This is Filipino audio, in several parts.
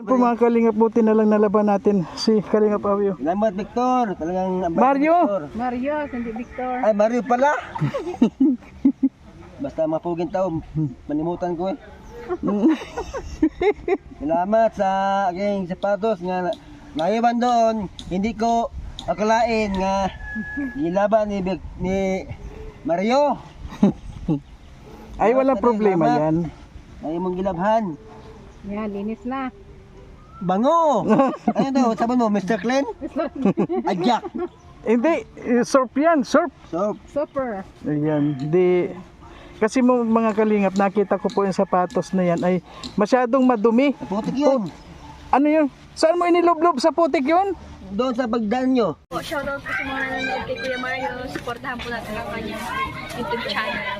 Yan po mga kalingap buti na lang nalaban natin si Kalingap Awyo. Salamat Victor. Talagang Mario! Victor. Mario, hindi Victor. Ay, Mario pala. Basta mapuging tao, manimutan ko eh. Salamat sa aking sapatos nga na- naiwan doon. Hindi ko akalain nga ilaban ni, Vic- ni Mario. Ay walang problema yan. Ay mong gilabhan. Yan, linis na. Bango! Ano daw, sabi mo, Mr. Clean? Ajak! Hindi, eh, surf yan, surf. So, Super. Ayan, di... Kasi mo mga kalingap, nakita ko po yung sapatos na yan ay masyadong madumi. putik yun. Ano yun? Saan mo iniloblob sa putik yun? Doon sa pagdaan nyo. Po, shoutout po sa mga nanonood kay Kuya Mario. Supportahan po natin ang kanyang YouTube channel.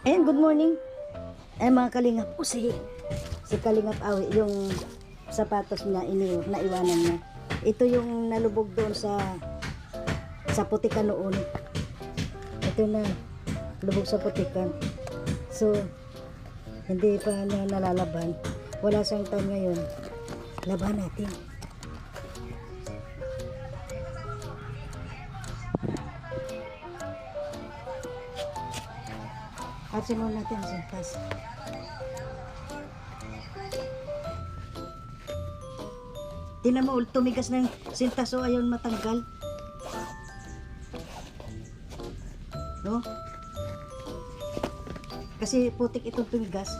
Ayan, good morning. Eh, mga kalingap ko si, si Kalingap Awi, yung sapatos niya, ini, naiwanan niya. Ito yung nalubog doon sa sa putikan noon. Ito na, lubog sa putikan. So, hindi pa niya nalalaban. Wala siyang time ngayon. Laban natin. Atsin mo natin sa pas. Tinan mo, tumigas ng sintaso ayaw matanggal. No? Kasi putik itong tumigas.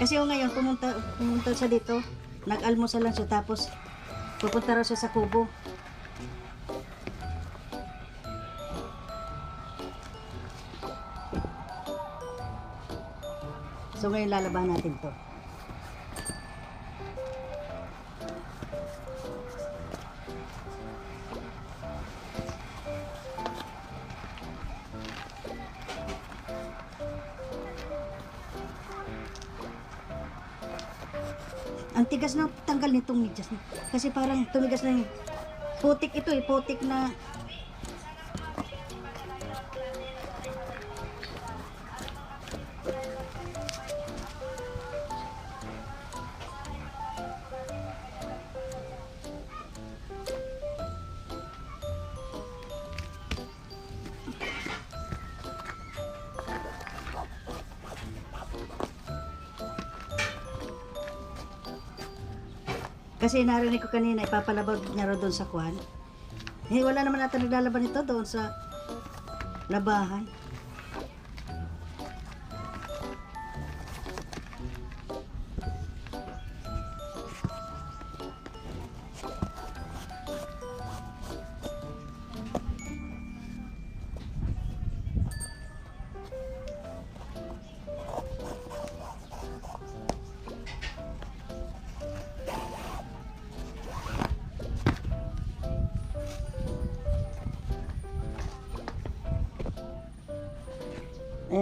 Kasi yung ngayon, pumunta, pumunta siya dito, nag-almusal lang siya tapos pupunta raw siya sa kubo. So ngayon lalaban natin to. Ang tigas na tanggal nitong medyas. Kasi parang tumigas na yung putik ito eh, putik na Kasi narinig ko kanina, ipapalabag niya doon sa kwan. Eh, wala naman natin naglalaban ito doon sa labahan.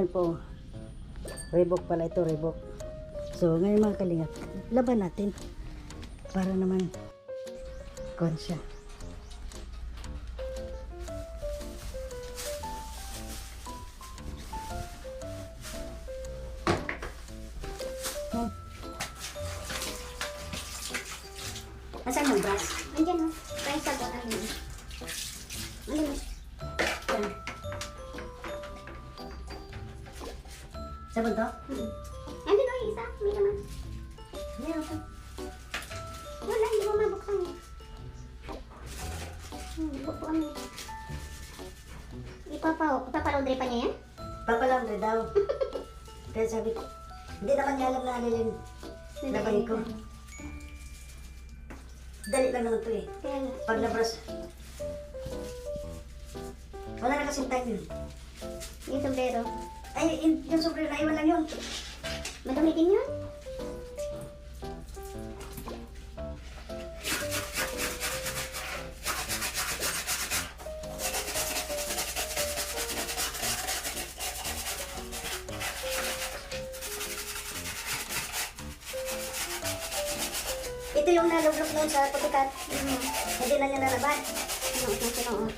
Ayan po. Reebok pala ito, Reebok. So, ngayon mga kalingap, laban natin. Para naman, kon ipapalaundry pa niya yan? Papalaundry daw. Kaya sabi ko, hindi naman niya alam na ano yung laban ko. Dali lang naman to eh. Pag nabras, Wala na kasing time yun. Yung sombrero. Ay, yung sombrero na iwan lang yun. Madumi din yun. Yung nalublok noon sa putikat. Hindi na niya nalaban. Sinuot na sinuot.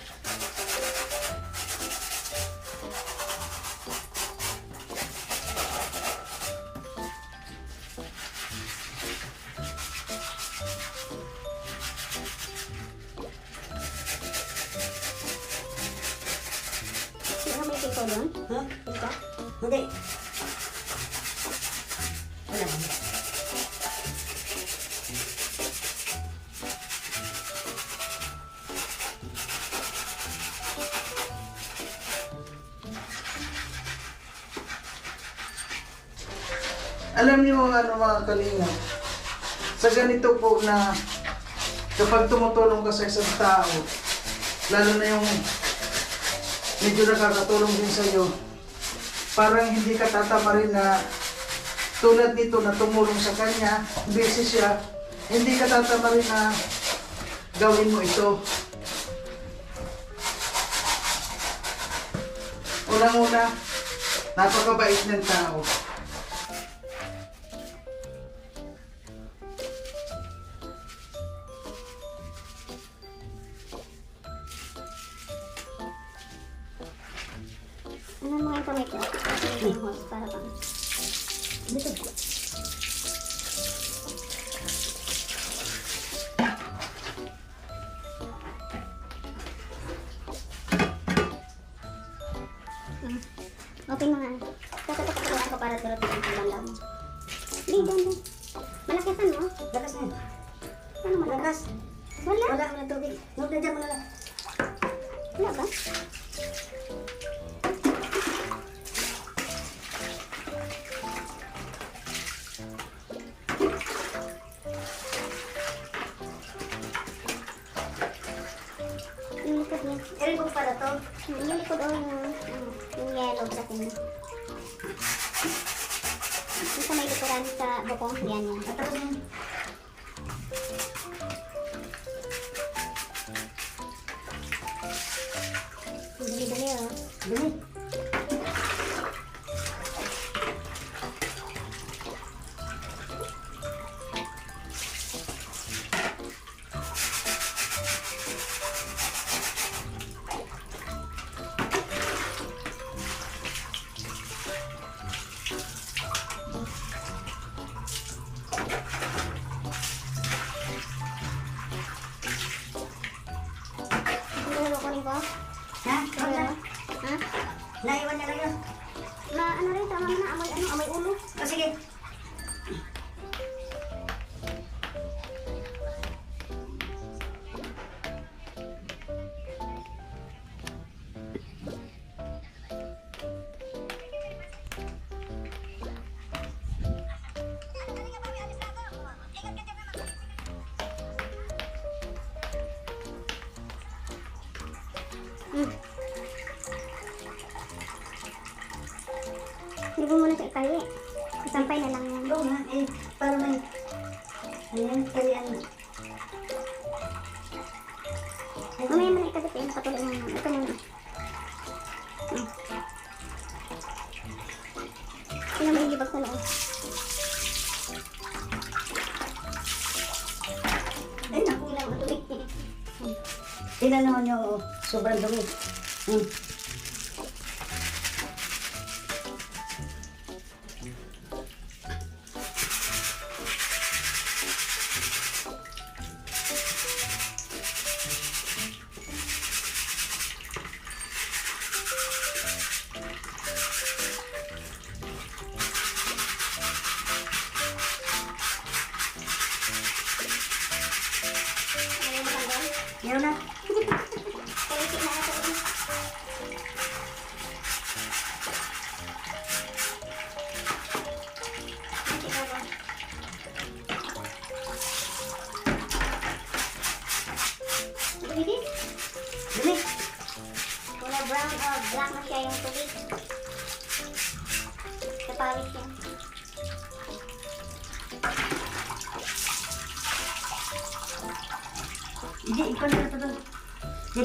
Pito doon? Ha? Pito? Hindi. Wala. Alam niyo ano mga kalinga, sa ganito po na kapag tumutulong ka sa isang tao, lalo na yung medyo nakakatulong din sa iyo, parang hindi ka tatama rin na tulad nito na tumulong sa kanya, busy siya, hindi ka tatama rin na gawin mo ito. Unang-una, napakabait ng tao. Dyan mo na. Wala ba? Yung likod niya. Erin ko para to. Yung likod o yung, yung yellow bratin mo. Yung sa may likuran sa bukong, yan yan. At tapos Dali. Ha? Na. Ha? Naiwan niya lang yun. Na ano rin, tama na, amoy ano, amoy ulo. O sige. Hindi mo muna sa ikali. Isampay na lang yan. Go na. Eh, para may... Ayan, kalian na. Mamaya mo na ikabit eh. Patuloy mo muna. Ito muna. Hmm. Sino mo higibag sa loob? Ay, naku. Ilang matuloy. Niyo, oh, sobrang dumi. Hmm.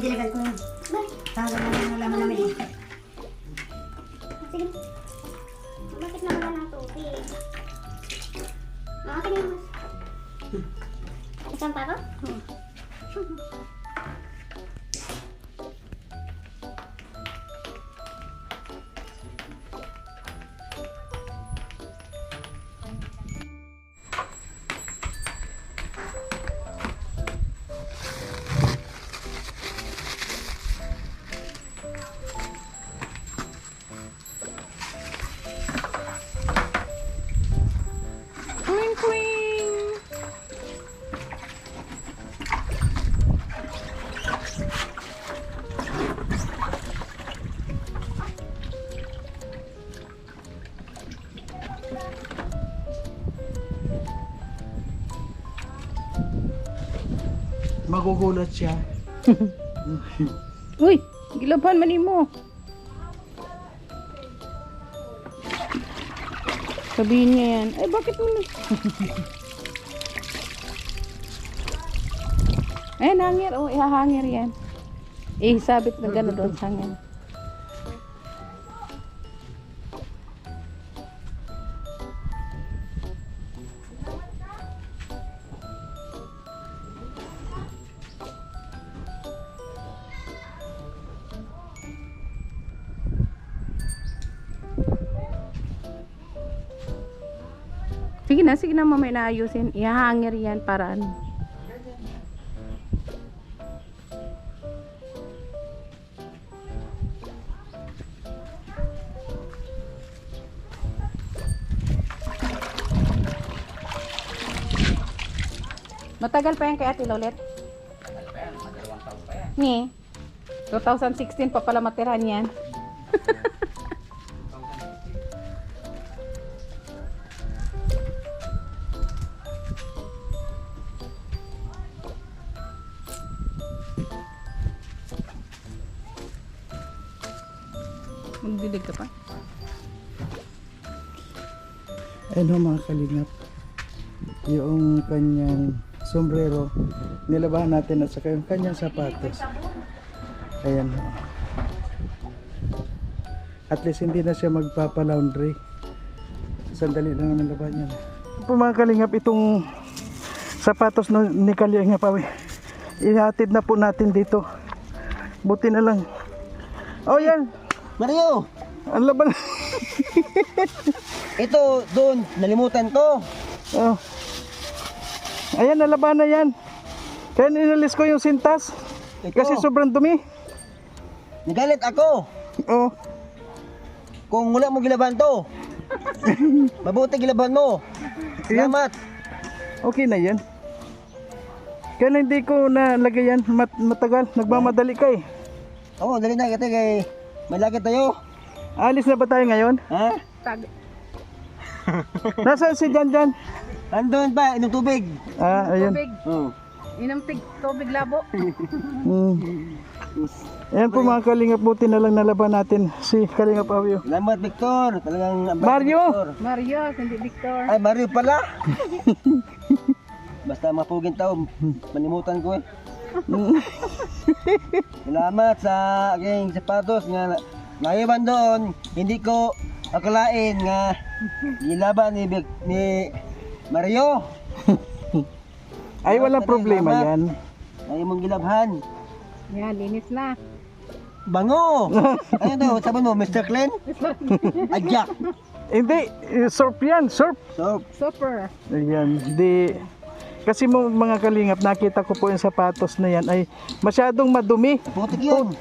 Diligan ko yun. Tawag na lang ang laman namin eh. Sige. Bakit naman ng tubig? Mga kanina. Isang pa ako? Queen, Magugulat siya. Uy, gilaban man mo. Sabihin niya yan. Ay, bakit mo na? Ay, hangir. Oh, ihahangir yan. Eh, sabit na gano'n doon sa hangin. Sige na, sige na mamaya naayusin. Ihahangir yan para ano. Matagal pa yan kay Ate Lolet? Matagal pa yan, madalawang taon pa yan. Ni? 2016 pa pala matirahan yan. Magdidig ka pa? Ano mga kalingap, yung kanyang sombrero, nilabahan natin at saka yung kanyang sapatos. Ayan. At least hindi na siya magpapa-laundry. Sandali lang naman laban yan. Po mga kalingap, itong sapatos na ni Kalingap ihatid na po natin dito. Buti na lang. Oh yan, Mario, ang laban. ito doon, nalimutan ko. Oh. Ayan, nalaban na yan. Kaya inalis ko yung sintas. Ito, Kasi sobrang dumi. nagalit ako. Oh. Kung wala mo gilaban to. Mabuti gilaban mo. Salamat. Okay na yan. Kaya hindi ko nalagay yan mat matagal. Nagmamadali ka eh. Oo, dali na kita kay may lagi tayo. Alis na ba tayo ngayon? Ha? Tag. Nasaan si Jan Jan? Andun pa, inom tubig. Ah, ayun. Tubig. Oo. Inom tig tubig labo. Mm. Ayan po mga kalingap. Buti na lang nalaban natin si Kalingap Awyo. Salamat, Victor. Talagang Mario! Victor. Mario, hindi Victor. Ay, Mario pala. Basta mapugin tao, manimutan ko eh. Salamat sa aking sapatos nga na- naiwan doon. Hindi ko akalain nga gilaban ni, Vic- ni Mario. Ay, walang problema Salamat. yan. Ay mong gilabhan. Yan, linis na. Bango! ano daw, sabi mo, Mr. Clean? Ajak! Hindi, eh, surf yan, surf. So, Super. Ayan, di kasi mo mga kalingap, nakita ko po yung sapatos na yan ay masyadong madumi. putik yun.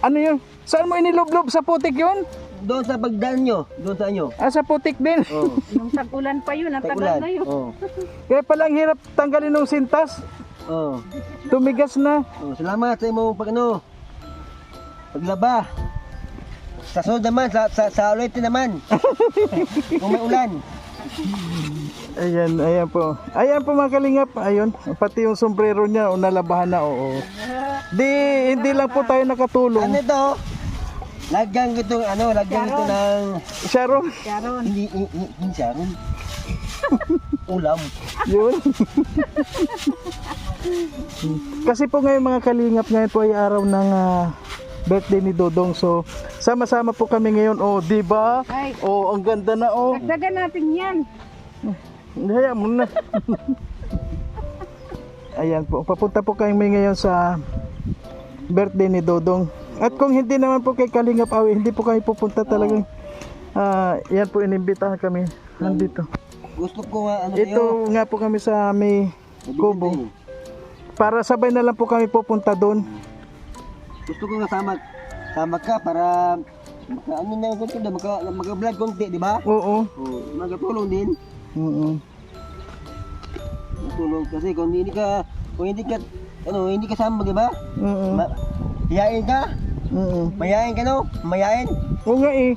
Ano yun? Saan mo iniloblob sa putik yun? Doon sa pagdaan nyo, doon sa inyo. Ah, sa putik din. Oh, Nung tag-ulan pa yun, ang tagal tagulan. na yun. Oh, Kaya pala ang hirap tanggalin ng sintas. oh. Tumigas na. Oh, salamat sa imong pag ano. Paglaba. Sa sunod naman, sa, sa, sa ulitin naman. Kung may ulan. Ayan, ayan po. Ayan po mga kalingap. Ayun, pati yung sombrero niya, o nalabahan na, oo. Di, hindi lang po tayo Ano nakatulong. ito? Lagyan ko itong ano, lagyan ito ng... Sharon, Sharon. Hindi, hindi, hindi Sharon. Ulam. yun. Kasi po ngayon mga kalingap, ngayon po ay araw ng ah, birthday ni Dodong. So, sama-sama po kami ngayon. Oh, di ba? Ay. Oh, ang ganda na oh. Dagdagan natin yan. Haya mo na. Ayan po, papunta po kami ngayon sa birthday ni Dodong. At kung hindi naman po kay Kalingap Awi, hindi po kami pupunta talagang ah, yan po inimbitahan kami nandito. Gusto ko nga ano Ito nga po kami sa may kubo. Para sabay na lang po kami pupunta doon. Gusto ko nga sama, sama ka para maka, ano na yung konti, maka, maka-vlog konti, di ba? Oo. Oh, magtulong din. Oo. Matulong kasi kung hindi ka, kung hindi ka, ano, hindi ka sama, di ba? Oo. Ma, hiyain ka? Oo. Mayain ka no? Mayain? Oo nga eh.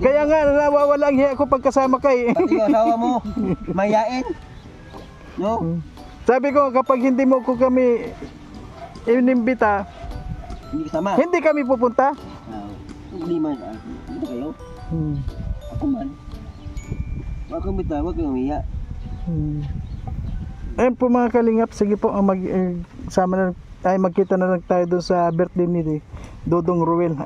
Kaya nga nawawala ang hiya ko pagkasama ka eh. Pati yung asawa mo, mayain? No? Sabi ko kapag hindi mo ko kami inimbita, Hindi ka sama? hindi kami pupunta. Ah, Hindi man, ah, hindi kayo. Hmm. Ako man. Huwag kang bitaw, huwag kang umiya. Hmm. Ayun po mga kalingap, sige po, ang mag, eh, sama na, ay magkita na lang tayo doon sa birthday ni Dodong Ruel.